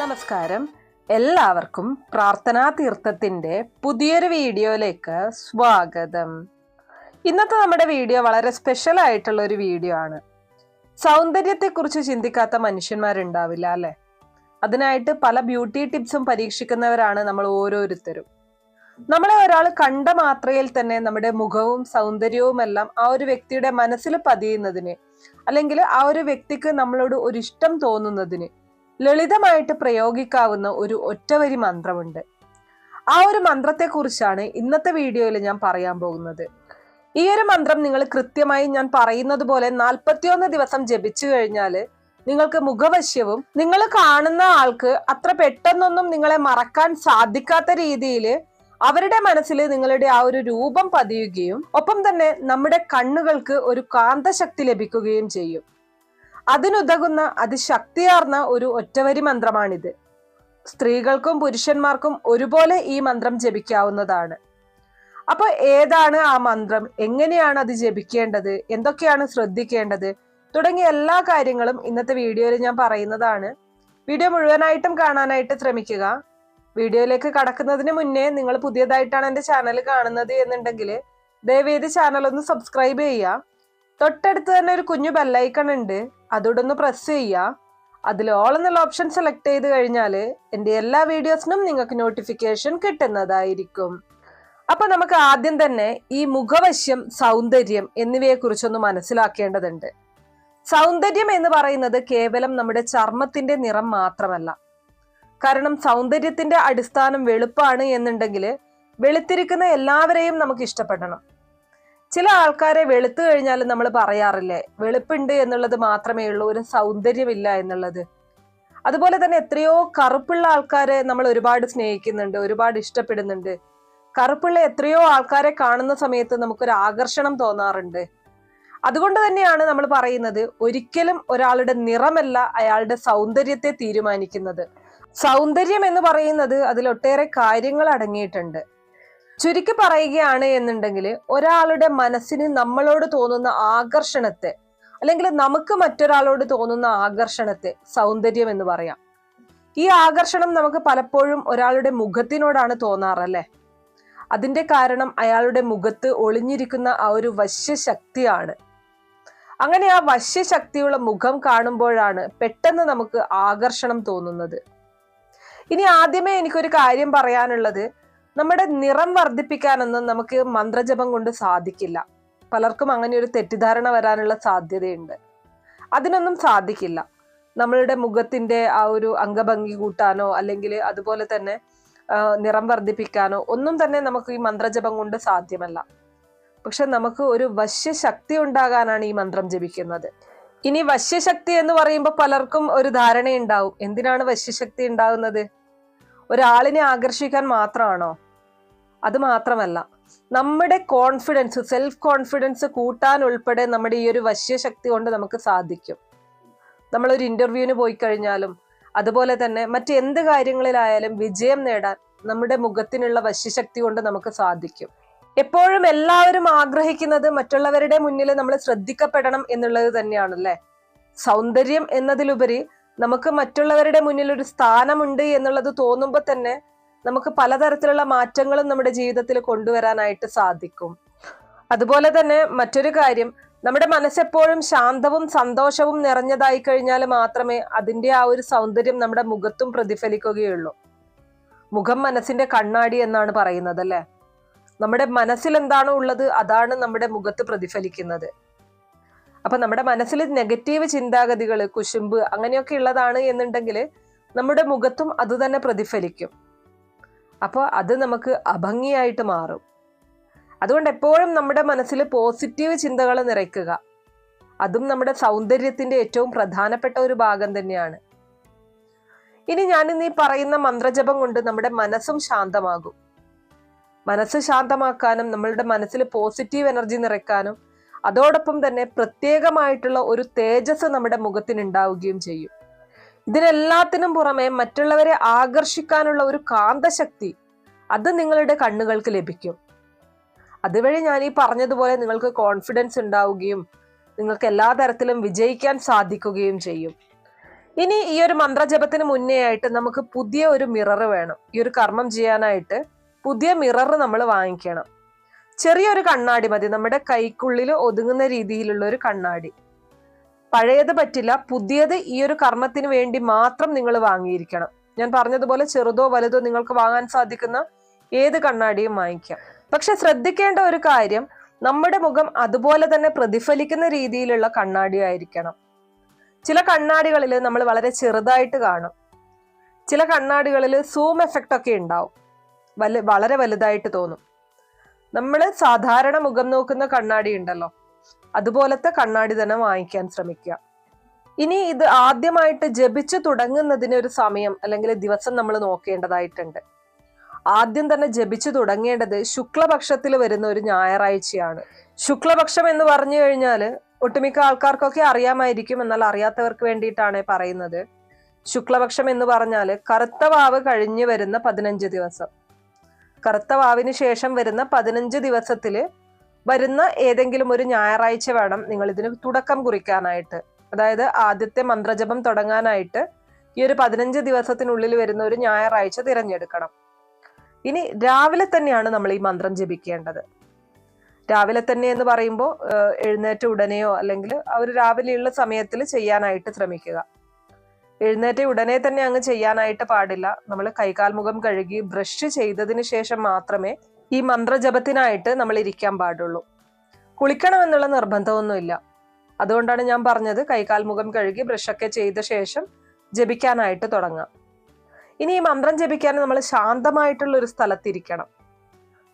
നമസ്കാരം. എല്ലാവർക്കും പ്രാർത്ഥനാ തീർത്ഥത്തിന്റെ പുതിയൊരു വീഡിയോയിലേക്ക് സ്വാഗതം. ഇന്നത്തെ നമ്മുടെ വീഡിയോ വളരെ സ്പെഷ്യൽ ആയിട്ടുള്ള ഒരു വീഡിയോ ആണ്. സൗന്ദര്യത്തെക്കുറിച്ച് ചിന്തിക്കാത്ത മനുഷ്യന്മാരുണ്ടാവില്ല അല്ലെ? അതിനായിട്ട് പല ബ്യൂട്ടി ടിപ്സും പരീക്ഷിക്കുന്നവരാണ് നമ്മൾ ഓരോരുത്തരും. നമ്മളെ ഒരാൾ കണ്ട മാത്രയിൽ തന്നെ നമ്മുടെ മുഖവും സൗന്ദര്യവും എല്ലാം ആ ഒരു വ്യക്തിയുടെ മനസ്സിൽ പതിയുന്നതിന് അല്ലെങ്കിൽ ആ ഒരു വ്യക്തിക്ക് നമ്മളോട് ഒരു ഇഷ്ടം തോന്നുന്നതിന് ലളിതമായിട്ട് പ്രയോഗിക്കാവുന്ന ഒരു ഒറ്റവരി മന്ത്രമുണ്ട്. ആ ഒരു മന്ത്രത്തെക്കുറിച്ചാണ് ഇന്നത്തെ വീഡിയോയിൽ ഞാൻ പറയാൻ പോകുന്നത്. ഈ ഒരു മന്ത്രം നിങ്ങൾ കൃത്യമായി ഞാൻ പറയുന്നത് പോലെ നാൽപ്പത്തിയൊന്ന് ദിവസം ജപിച്ചു കഴിഞ്ഞാൽ നിങ്ങൾക്ക് മുഖവശ്യവും നിങ്ങൾ കാണുന്ന ആൾക്ക് അത്ര പെട്ടെന്നൊന്നും നിങ്ങളെ മറക്കാൻ സാധിക്കാത്ത രീതിയിൽ അവരുടെ മനസ്സിൽ നിങ്ങളുടെ ആ ഒരു രൂപം പതിയുകയും ഒപ്പം തന്നെ നമ്മുടെ കണ്ണുകൾക്ക് ഒരു കാന്തശക്തി ലഭിക്കുകയും ചെയ്യും. അതിനുതകുന്ന അതിശക്തിയാർന്ന ഒരു ഒറ്റവരി മന്ത്രമാണിത്. സ്ത്രീകൾക്കും പുരുഷന്മാർക്കും ഒരുപോലെ ഈ മന്ത്രം ജപിക്കാവുന്നതാണ്. അപ്പൊ ഏതാണ് ആ മന്ത്രം? എങ്ങനെയാണ് അത് ജപിക്കേണ്ടത്? എന്തൊക്കെയാണ് ശ്രദ്ധിക്കേണ്ടത്? തുടങ്ങിയ എല്ലാ കാര്യങ്ങളും ഇന്നത്തെ വീഡിയോയിൽ ഞാൻ പറയുന്നതാണ്. വീഡിയോ മുഴുവനായിട്ടും കാണാനായിട്ട് ശ്രമിക്കുക. വീഡിയോയിലേക്ക് കടക്കുന്നതിന് മുന്നേ നിങ്ങൾ പുതിയതായിട്ടാണ് എന്റെ ചാനൽ കാണുന്നത് എന്നുണ്ടെങ്കിൽ ദയവേത് ചാനൽ ഒന്ന് സബ്സ്ക്രൈബ് ചെയ്യുക. തൊട്ടടുത്ത് തന്നെ ഒരു കുഞ്ഞു ബെല്ലൈക്കൺ ഉണ്ട്. അതോടെ ഒന്ന് പ്രസ് ചെയ്യുക അതിൽ ഓൾ എന്നുള്ള ഓപ്ഷൻ സെലക്ട് ചെയ്ത് കഴിഞ്ഞാൽ എന്റെ എല്ലാ വീഡിയോസിനും നിങ്ങൾക്ക് നോട്ടിഫിക്കേഷൻ കിട്ടുന്നതായിരിക്കും. അപ്പൊ നമുക്ക് ആദ്യം തന്നെ ഈ മുഖവശ്യം സൗന്ദര്യം എന്നിവയെ കുറിച്ചൊന്ന് മനസ്സിലാക്കേണ്ടതുണ്ട്. സൗന്ദര്യം എന്ന് പറയുന്നത് കേവലം നമ്മുടെ ചർമ്മത്തിന്റെ നിറം മാത്രമല്ല. കാരണം സൗന്ദര്യത്തിന്റെ അടിസ്ഥാനം വെളുപ്പാണ് എന്നുണ്ടെങ്കിൽ വെളുത്തിരിക്കുന്ന എല്ലാവരെയും നമുക്ക് ഇഷ്ടപ്പെടണം. ചില ആൾക്കാരെ വെളുത്തു കഴിഞ്ഞാൽ നമ്മൾ പറയാറില്ലേ വെളുപ്പുണ്ട് എന്നുള്ളത് മാത്രമേ ഉള്ളൂ ഒരു സൗന്ദര്യമില്ല എന്നുള്ളത്. അതുപോലെ തന്നെ എത്രയോ കറുപ്പുള്ള ആൾക്കാരെ നമ്മൾ ഒരുപാട് സ്നേഹിക്കുന്നുണ്ട് ഒരുപാട് ഇഷ്ടപ്പെടുന്നുണ്ട്. കറുപ്പുള്ള എത്രയോ ആൾക്കാരെ കാണുന്ന സമയത്ത് നമുക്കൊരു ആകർഷണം തോന്നാറുണ്ട്. അതുകൊണ്ട് തന്നെയാണ് നമ്മൾ പറയുന്നത് ഒരിക്കലും ഒരാളുടെ നിറമല്ല അയാളുടെ സൗന്ദര്യത്തെ തീരുമാനിക്കുന്നത്. സൗന്ദര്യം എന്ന് പറയുന്നത് അതിലൊട്ടേറെ കാര്യങ്ങൾ അടങ്ങിയിട്ടുണ്ട്. ചുരുക്കി പറയുകയാണ് എന്നുണ്ടെങ്കിൽ ഒരാളുടെ മനസ്സിന് നമ്മളോട് തോന്നുന്ന ആകർഷണത്തെ അല്ലെങ്കിൽ നമുക്ക് മറ്റൊരാളോട് തോന്നുന്ന ആകർഷണത്തെ സൗന്ദര്യം എന്ന് പറയാം. ഈ ആകർഷണം നമുക്ക് പലപ്പോഴും ഒരാളുടെ മുഖത്തിനോടാണ് തോന്നാറല്ലേ? അതിന്റെ കാരണം അയാളുടെ മുഖത്ത് ഒളിഞ്ഞിരിക്കുന്ന ആ ഒരു വശ്യശക്തിയാണ്. അങ്ങനെ ആ വശ്യശക്തിയുള്ള മുഖം കാണുമ്പോഴാണ് പെട്ടെന്ന് നമുക്ക് ആകർഷണം തോന്നുന്നത്. ഇനി ആദ്യമേ എനിക്കൊരു കാര്യം പറയാനുള്ളത്. നമ്മുടെ നിറം വർദ്ധിപ്പിക്കാനൊന്നും നമുക്ക് മന്ത്രജപം കൊണ്ട് സാധിക്കില്ല. പലർക്കും അങ്ങനെ ഒരു തെറ്റിദ്ധാരണ വരാനുള്ള സാധ്യതയുണ്ട്. അതിനൊന്നും സാധിക്കില്ല. നമ്മളുടെ മുഖത്തിന്റെ ആ ഒരു അംഗഭംഗി കൂട്ടാനോ അല്ലെങ്കിൽ അതുപോലെ തന്നെ നിറം വർദ്ധിപ്പിക്കാനോ ഒന്നും തന്നെ നമുക്ക് ഈ മന്ത്രജപം കൊണ്ട് സാധ്യമല്ല. പക്ഷെ നമുക്ക് ഒരു വശ്യശക്തി ഉണ്ടാകാനാണ് ഈ മന്ത്രം ജപിക്കുന്നത്. ഇനി വശ്യശക്തി എന്ന് പറയുമ്പോൾ പലർക്കും ഒരു ധാരണയുണ്ടാവും. എന്തിനാണ് വശ്യശക്തി ഉണ്ടാകുന്നത് ഒരാളിനെ ആകർഷിക്കാൻ മാത്രമാണോ? അത് മാത്രമല്ല നമ്മുടെ കോൺഫിഡൻസ് സെൽഫ് കോൺഫിഡൻസ് കൂട്ടാൻ ഉൾപ്പെടെ നമ്മുടെ ഈ ഒരു വശ്യശക്തി കൊണ്ട് നമുക്ക് സാധിക്കും. നമ്മളൊരു ഇന്റർവ്യൂവിന് പോയി കഴിഞ്ഞാലും അതുപോലെ തന്നെ മറ്റെന്ത് കാര്യങ്ങളിലായാലും വിജയം നേടാൻ നമ്മുടെ മുഖത്തിനുള്ള വശ്യശക്തി കൊണ്ട് നമുക്ക് സാധിക്കും. എപ്പോഴും എല്ലാവരും ആഗ്രഹിക്കുന്നത് മറ്റുള്ളവരുടെ മുന്നിൽ നമ്മൾ ശ്രദ്ധിക്കപ്പെടണം എന്നുള്ളത് തന്നെയാണല്ലേ? സൗന്ദര്യം എന്നതിലുപരി നമുക്ക് മറ്റുള്ളവരുടെ മുന്നിൽ ഒരു സ്ഥാനമുണ്ട് എന്നുള്ളത് തോന്നുമ്പോൾ തന്നെ നമുക്ക് പലതരത്തിലുള്ള മാറ്റങ്ങളും നമ്മുടെ ജീവിതത്തിൽ കൊണ്ടുവരാനായിട്ട് സാധിക്കും. അതുപോലെ തന്നെ മറ്റൊരു കാര്യം നമ്മുടെ മനസ്സെപ്പോഴും ശാന്തവും സന്തോഷവും നിറഞ്ഞതായി കഴിഞ്ഞാൽ മാത്രമേ അതിന്റെ ആ ഒരു സൗന്ദര്യം നമ്മുടെ മുഖത്തും പ്രതിഫലിക്കുകയുള്ളൂ. മുഖം മനസ്സിന്റെ കണ്ണാടി എന്നാണ് പറയുന്നത് അല്ലെ? നമ്മുടെ മനസ്സിൽ എന്താണോ ഉള്ളത് അതാണ് നമ്മുടെ മുഖത്ത് പ്രതിഫലിക്കുന്നത്. അപ്പൊ നമ്മുടെ മനസ്സിൽ നെഗറ്റീവ് ചിന്താഗതികൾ കുശുമ്പ് അങ്ങനെയൊക്കെ ഉള്ളതാണ് എന്നുണ്ടെങ്കിൽ നമ്മുടെ മുഖത്തും അത് തന്നെ പ്രതിഫലിക്കും. അപ്പോൾ അത് നമുക്ക് അഭംഗിയായിട്ട് മാറും. അതുകൊണ്ട് എപ്പോഴും നമ്മുടെ മനസ്സിൽ പോസിറ്റീവ് ചിന്തകൾ നിറയ്ക്കുക. അതും നമ്മുടെ സൗന്ദര്യത്തിന്റെ ഏറ്റവും പ്രധാനപ്പെട്ട ഒരു ഭാഗം തന്നെയാണ്. ഇനി ഞാനിന്ന് ഈ പറയുന്ന മന്ത്രജപം കൊണ്ട് നമ്മുടെ മനസ്സും ശാന്തമാകും. മനസ്സ് ശാന്തമാക്കാനും നമ്മളുടെ മനസ്സിൽ പോസിറ്റീവ് എനർജി നിറയ്ക്കാനും അതോടൊപ്പം തന്നെ പ്രത്യേകമായിട്ടുള്ള ഒരു തേജസ് നമ്മുടെ മുഖത്തിന് ഉണ്ടാവുകയും ചെയ്യും. ഇതിനെല്ലാത്തിനും പുറമെ മറ്റുള്ളവരെ ആകർഷിക്കാനുള്ള ഒരു കാന്തശക്തി അത് നിങ്ങളുടെ കണ്ണുകൾക്ക് ലഭിക്കും. അതുവഴി ഞാൻ ഈ പറഞ്ഞതുപോലെ നിങ്ങൾക്ക് കോൺഫിഡൻസ് ഉണ്ടാവുകയും നിങ്ങൾക്ക് എല്ലാ തരത്തിലും വിജയിക്കാൻ സാധിക്കുകയും ചെയ്യും. ഇനി ഈ ഒരു മന്ത്രജപത്തിന് മുന്നേ ആയിട്ട് നമുക്ക് പുതിയ ഒരു മിറർ വേണം. ഈ ഒരു കർമ്മം ചെയ്യാനായിട്ട് പുതിയ മിറർ നമ്മൾ വാങ്ങിക്കണം. ചെറിയൊരു കണ്ണാടി മതി. നമ്മുടെ കൈക്കുള്ളിൽ ഒതുങ്ങുന്ന രീതിയിലുള്ള ഒരു കണ്ണാടി. പഴയത് പറ്റില്ല. പുതിയത് ഈ ഒരു കർമ്മത്തിന് വേണ്ടി മാത്രം നിങ്ങൾ വാങ്ങിയിരിക്കണം. ഞാൻ പറഞ്ഞതുപോലെ ചെറുതോ വലുതോ നിങ്ങൾക്ക് വാങ്ങാൻ സാധിക്കുന്ന ഏത് കണ്ണാടിയും വാങ്ങിക്കാം. പക്ഷെ ശ്രദ്ധിക്കേണ്ട ഒരു കാര്യം നമ്മുടെ മുഖം അതുപോലെ തന്നെ പ്രതിഫലിക്കുന്ന രീതിയിലുള്ള കണ്ണാടി ആയിരിക്കണം. ചില കണ്ണാടികളിൽ നമ്മൾ വളരെ ചെറുതായിട്ട് കാണും. ചില കണ്ണാടികളിൽ സൂം എഫക്റ്റ് ഒക്കെ ഉണ്ടാവും. വല വളരെ വലുതായിട്ട് തോന്നും. നമ്മൾ സാധാരണ മുഖം നോക്കുന്ന കണ്ണാടി ഉണ്ടല്ലോ. അതുപോലത്തെ കണ്ണാടി തന്നെ വാങ്ങിക്കാൻ ശ്രമിക്കുക. ഇനി ഇത് ആദ്യമായിട്ട് ജപിച്ചു തുടങ്ങുന്നതിന് ഒരു സമയം അല്ലെങ്കിൽ ദിവസം നമ്മൾ നോക്കേണ്ടതായിട്ടുണ്ട്. ആദ്യം തന്നെ ജപിച്ചു തുടങ്ങേണ്ടത് ശുക്ലപക്ഷത്തിൽ വരുന്ന ഒരു ഞായറാഴ്ചയാണ്. ശുക്ലപക്ഷം എന്ന് പറഞ്ഞു കഴിഞ്ഞാൽ ഒട്ടുമിക്ക ആൾക്കാർക്കൊക്കെ അറിയാമായിരിക്കും എന്നാൽ അറിയാത്തവർക്ക് വേണ്ടിയിട്ടാണ് പറയുന്നത്. ശുക്ലപക്ഷം എന്ന് പറഞ്ഞാൽ കറുത്ത വാവ് കഴിഞ്ഞു വരുന്ന പതിനഞ്ച് ദിവസം. കറുത്ത വാവിന് ശേഷം വരുന്ന പതിനഞ്ച് ദിവസത്തിൽ വരുന്ന ഏതെങ്കിലും ഒരു ഞായറാഴ്ച വേണം നിങ്ങൾ ഇതിന് തുടക്കം കുറിക്കാനായിട്ട്. അതായത് ആദ്യത്തെ മന്ത്രജപം തുടങ്ങാനായിട്ട് ഈ ഒരു പതിനഞ്ച് ദിവസത്തിനുള്ളിൽ വരുന്ന ഒരു ഞായറാഴ്ച തിരഞ്ഞെടുക്കണം. ഇനി രാവിലെ തന്നെയാണ് നമ്മൾ ഈ മന്ത്രം ജപിക്കേണ്ടത്. രാവിലെ തന്നെ എന്ന് പറയുമ്പോൾ എഴുന്നേറ്റ ഉടനെയോ അല്ലെങ്കിൽ ഒരു രാവിലെയുള്ള സമയത്തിൽ ചെയ്യാനായിട്ട് ശ്രമിക്കുക. എഴുന്നേറ്റ ഉടനെ തന്നെ അങ്ങ് ചെയ്യാനായിട്ട് പാടില്ല. നമ്മൾ കൈകാൽ മുഖം കഴുകി ബ്രഷ് ചെയ്തതിന് ശേഷം മാത്രമേ ഈ മന്ത്രജപത്തിനായിട്ട് നമ്മൾ ഇരിക്കാൻ പാടുള്ളൂ. കുളിക്കണമെന്നുള്ള നിർബന്ധമൊന്നുമില്ല. അതുകൊണ്ടാണ് ഞാൻ പറഞ്ഞത് കൈകാൽ മുഖം കഴുകി ബ്രഷൊക്കെ ചെയ്ത ശേഷം ജപിക്കാനായിട്ട് തുടങ്ങാം. ഇനി ഈ മന്ത്രം ജപിക്കാൻ നമ്മൾ ശാന്തമായിട്ടുള്ള ഒരു സ്ഥലത്തിരിക്കണം.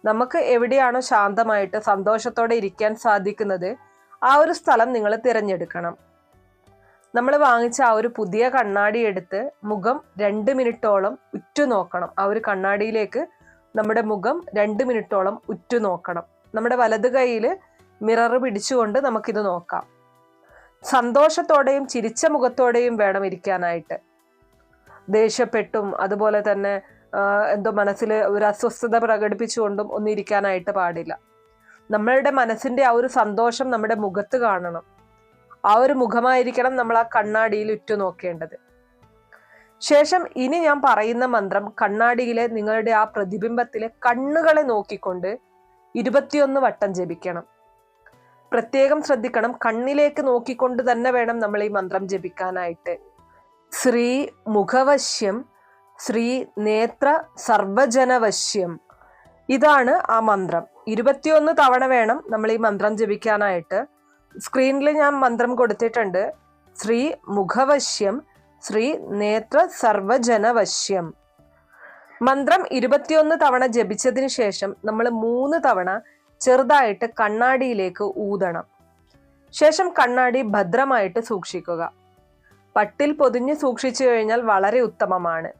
നമുക്ക് എവിടെയാണോ ശാന്തമായിട്ട് സന്തോഷത്തോടെ ഇരിക്കാൻ സാധിക്കുന്നത് ആ ഒരു സ്ഥലം നിങ്ങൾ തിരഞ്ഞെടുക്കണം. നമ്മൾ വാങ്ങിച്ച ആ ഒരു പുതിയ കണ്ണാടി എടുത്ത് മുഖം രണ്ട് മിനിറ്റോളം ഉറ്റുനോക്കണം. ആ ഒരു കണ്ണാടിയിലേക്ക് നമ്മുടെ മുഖം രണ്ട് മിനിറ്റോളം ഉറ്റു നോക്കണം. നമ്മുടെ വലത് കൈയിൽ മിറർ പിടിച്ചുകൊണ്ട് നമുക്കിത് നോക്കാം. സന്തോഷത്തോടെയും ചിരിച്ച മുഖത്തോടെയും വേണം ഇരിക്കാനായിട്ട്. ദേഷ്യപ്പെട്ടും അതുപോലെ തന്നെ എന്തോ മനസ്സിൽ ഒരു അസ്വസ്ഥത പ്രകടിപ്പിച്ചുകൊണ്ടും ഒന്നും ഇരിക്കാനായിട്ട് പാടില്ല. നമ്മളുടെ മനസ്സിന്റെ ആ ഒരു സന്തോഷം നമ്മുടെ മുഖത്ത് കാണണം. ആ ഒരു മുഖമായിരിക്കണം നമ്മൾ ആ കണ്ണാടിയിൽ ഉറ്റുനോക്കേണ്ടത്. ശേഷം ഇനി ഞാൻ പറയുന്ന മന്ത്രം കണ്ണാടിയിലെ നിങ്ങളുടെ ആ പ്രതിബിംബത്തിലെ കണ്ണുകളെ നോക്കിക്കൊണ്ട് ഇരുപത്തിയൊന്ന് വട്ടം ജപിക്കണം. പ്രത്യേകം ശ്രദ്ധിക്കണം കണ്ണിലേക്ക് നോക്കിക്കൊണ്ട് തന്നെ വേണം നമ്മൾ ഈ മന്ത്രം ജപിക്കാനായിട്ട്. ശ്രീ മുഖവശ്യം ശ്രീ നേത്ര സർവജനവശ്യം ഇതാണ് ആ മന്ത്രം. ഇരുപത്തിയൊന്ന് തവണ വേണം നമ്മൾ ഈ മന്ത്രം ജപിക്കാനായിട്ട്. സ്ക്രീനിൽ ഞാൻ മന്ത്രം കൊടുത്തിട്ടുണ്ട്. ശ്രീ മുഖവശ്യം ശ്രീ നേത്ര സർവജനവശ്യം. മന്ത്രം ഇരുപത്തിയൊന്ന് തവണ ജപിച്ചതിന് ശേഷം നമ്മൾ മൂന്ന് തവണ ചെറുതായിട്ട് കണ്ണാടിയിലേക്ക് ഊതണം. ശേഷം കണ്ണാടി ഭദ്രമായിട്ട് സൂക്ഷിക്കുക. പട്ടിൽ പൊതിഞ്ഞ് സൂക്ഷിച്ചു കഴിഞ്ഞാൽ വളരെ ഉത്തമമാണ്.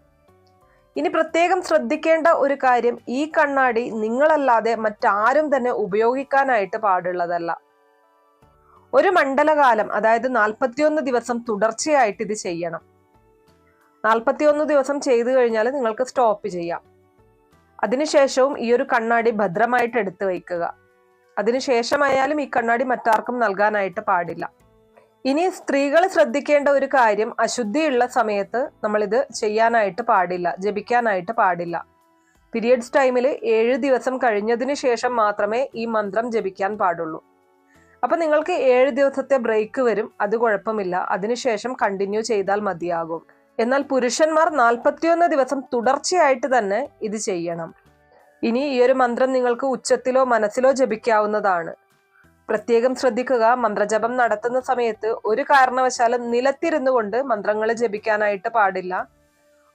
ഇനി പ്രത്യേകം ശ്രദ്ധിക്കേണ്ട ഒരു കാര്യം ഈ കണ്ണാടി നിങ്ങളല്ലാതെ മറ്റാരും തന്നെ ഉപയോഗിക്കാനായിട്ട് പാടുള്ളതല്ല. ഒരു മണ്ഡലകാലം അതായത് നാൽപ്പത്തിയൊന്ന് ദിവസം തുടർച്ചയായിട്ട് ഇത് ചെയ്യണം. നാൽപ്പത്തിയൊന്ന് ദിവസം ചെയ്തു കഴിഞ്ഞാൽ നിങ്ങൾക്ക് സ്റ്റോപ്പ് ചെയ്യാം. അതിനുശേഷവും ഈ ഒരു കണ്ണാടി ഭദ്രമായിട്ട് എടുത്തു വയ്ക്കുക. അതിനുശേഷമായാലും ഈ കണ്ണാടി മറ്റാർക്കും നൽകാനായിട്ട് പാടില്ല. ഇനി സ്ത്രീകൾ ശ്രദ്ധിക്കേണ്ട ഒരു കാര്യം അശുദ്ധിയുള്ള സമയത്ത് നമ്മളിത് ചെയ്യാനായിട്ട് പാടില്ല ജപിക്കാനായിട്ട് പാടില്ല. പീരിയഡ്സ് ടൈമിൽ ഏഴ് ദിവസം കഴിഞ്ഞതിന് ശേഷം മാത്രമേ ഈ മന്ത്രം ജപിക്കാൻ പാടുള്ളൂ. അപ്പം നിങ്ങൾക്ക് ഏഴ് ദിവസത്തെ ബ്രേക്ക് വരും അത് കുഴപ്പമില്ല. അതിനുശേഷം കണ്ടിന്യൂ ചെയ്താൽ മതിയാകും. എന്നാൽ പുരുഷന്മാർ നാൽപ്പത്തിയൊന്ന് ദിവസം തുടർച്ചയായിട്ട് തന്നെ ഇത് ചെയ്യണം. ഇനി ഈ ഒരു മന്ത്രം നിങ്ങൾക്ക് ഉച്ചത്തിലോ മനസ്സിലോ ജപിക്കാവുന്നതാണ്. പ്രത്യേകം ശ്രദ്ധിക്കുക മന്ത്രജപം നടത്തുന്ന സമയത്ത് ഒരു കാരണവശാലും നിലത്തിരുന്നു കൊണ്ട് മന്ത്രങ്ങൾ ജപിക്കാനായിട്ട് പാടില്ല.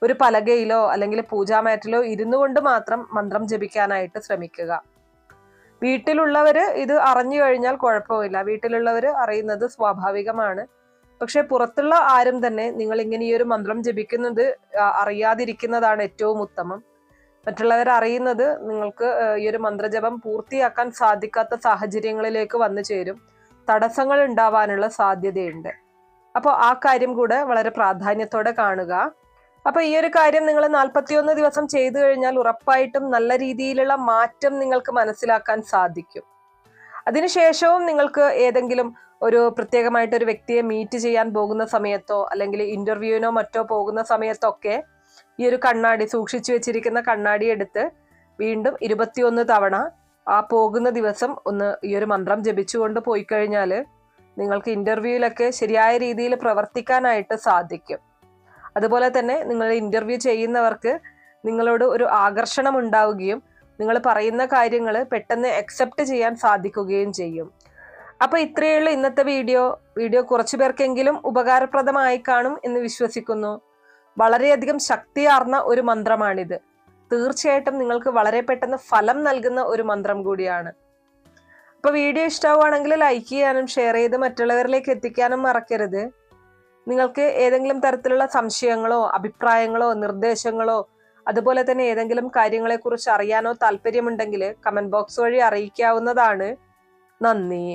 ഒരു പലകയിലോ അല്ലെങ്കിൽ പൂജാമാറ്റിലോ ഇരുന്നു കൊണ്ട് മാത്രം മന്ത്രം ജപിക്കാനായിട്ട് ശ്രമിക്കുക. വീട്ടിലുള്ളവർ ഇത് അറിഞ്ഞു കഴിഞ്ഞാൽ കുഴപ്പമില്ല. വീട്ടിലുള്ളവർ അറിയുന്നത് സ്വാഭാവികമാണ്. പക്ഷെ പുറത്തുള്ള ആരും തന്നെ നിങ്ങൾ ഇങ്ങനെ ഈ ഒരു മന്ത്രം ജപിക്കുന്നത് അറിയാതിരിക്കുന്നതാണ് ഏറ്റവും ഉത്തമം. മറ്റുള്ളവർ അറിയുന്നത് നിങ്ങൾക്ക് ഈ ഒരു മന്ത്രജപം പൂർത്തിയാക്കാൻ സാധിക്കാത്ത സാഹചര്യങ്ങളിലേക്ക് വന്നു ചേരും. തടസ്സങ്ങൾ ഉണ്ടാവാനുള്ള സാധ്യതയുണ്ട്. അപ്പോൾ ആ കാര്യം കൂടെ വളരെ പ്രാധാന്യത്തോടെ കാണുക. അപ്പൊ ഈ ഒരു കാര്യം നിങ്ങൾ നാൽപ്പത്തിയൊന്ന് ദിവസം ചെയ്തു കഴിഞ്ഞാൽ ഉറപ്പായിട്ടും നല്ല രീതിയിലുള്ള മാറ്റം നിങ്ങൾക്ക് മനസ്സിലാക്കാൻ സാധിക്കും. അതിനുശേഷവും നിങ്ങൾക്ക് ഏതെങ്കിലും ഒരു പ്രത്യേകമായിട്ട് ഒരു വ്യക്തിയെ മീറ്റ് ചെയ്യാൻ പോകുന്ന സമയത്തോ അല്ലെങ്കിൽ ഇന്റർവ്യൂവിനോ മറ്റോ പോകുന്ന സമയത്തൊക്കെ ഈ ഒരു കണ്ണാടി സൂക്ഷിച്ചു വെച്ചിരിക്കുന്ന കണ്ണാടി എടുത്ത് വീണ്ടും ഇരുപത്തിയൊന്ന് തവണ ആ പോകുന്ന ദിവസം ഒന്ന് ഈ ഒരു മന്ത്രം ജപിച്ചുകൊണ്ട് പോയി കഴിഞ്ഞാൽ നിങ്ങൾക്ക് ഇന്റർവ്യൂവിലൊക്കെ ശരിയായ രീതിയിൽ പ്രവർത്തിക്കാനായിട്ട് സാധിക്കും. അതുപോലെ തന്നെ നിങ്ങൾ ഇന്റർവ്യൂ ചെയ്യുന്നവർക്ക് നിങ്ങളോട് ഒരു ആകർഷണം ഉണ്ടാവുകയും നിങ്ങൾ പറയുന്ന കാര്യങ്ങൾ പെട്ടെന്ന് അക്സെപ്റ്റ് ചെയ്യാൻ സാധിക്കുകയും ചെയ്യും. അപ്പൊ ഇത്രയുള്ള ഇന്നത്തെ വീഡിയോ. വീഡിയോ കുറച്ചു പേർക്കെങ്കിലും ഉപകാരപ്രദമായി കാണും എന്ന് വിശ്വസിക്കുന്നു. വളരെയധികം ശക്തിയാർന്ന ഒരു മന്ത്രമാണിത്. തീർച്ചയായിട്ടും നിങ്ങൾക്ക് വളരെ പെട്ടെന്ന് ഫലം നൽകുന്ന ഒരു മന്ത്രം കൂടിയാണ്. അപ്പൊ വീഡിയോ ഇഷ്ടമാവുകയാണെങ്കിൽ ലൈക്ക് ചെയ്യാനും ഷെയർ ചെയ്ത് മറ്റുള്ളവരിലേക്ക് എത്തിക്കാനും മറക്കരുത്. നിങ്ങൾക്ക് ഏതെങ്കിലും തരത്തിലുള്ള സംശയങ്ങളോ അഭിപ്രായങ്ങളോ നിർദ്ദേശങ്ങളോ അതുപോലെ തന്നെ ഏതെങ്കിലും കാര്യങ്ങളെക്കുറിച്ച് അറിയാനോ താല്പര്യമുണ്ടെങ്കിൽ കമന്റ് ബോക്സ് വഴി അറിയിക്കാവുന്നതാണ്. നന്ദി.